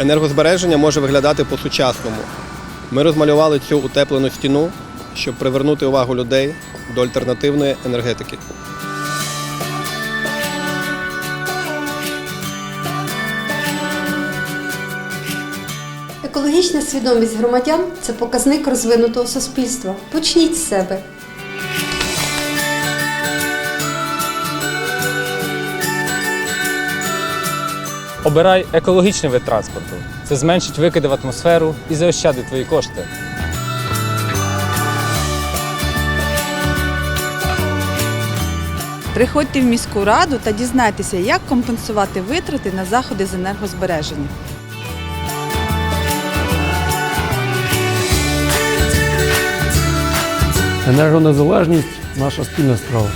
Енергозбереження може виглядати по-сучасному. Ми розмалювали цю утеплену стіну, щоб привернути увагу людей до альтернативної енергетики. Екологічна свідомість громадян це показник розвинутого суспільства. Почніть з себе. Обирай екологічний вид транспорту. Це зменшить викиди в атмосферу і заощадить твої кошти. Приходьте в міську раду та дізнайтеся, як компенсувати витрати на заходи з енергозбереження. Енергонезалежність наша спільна справа.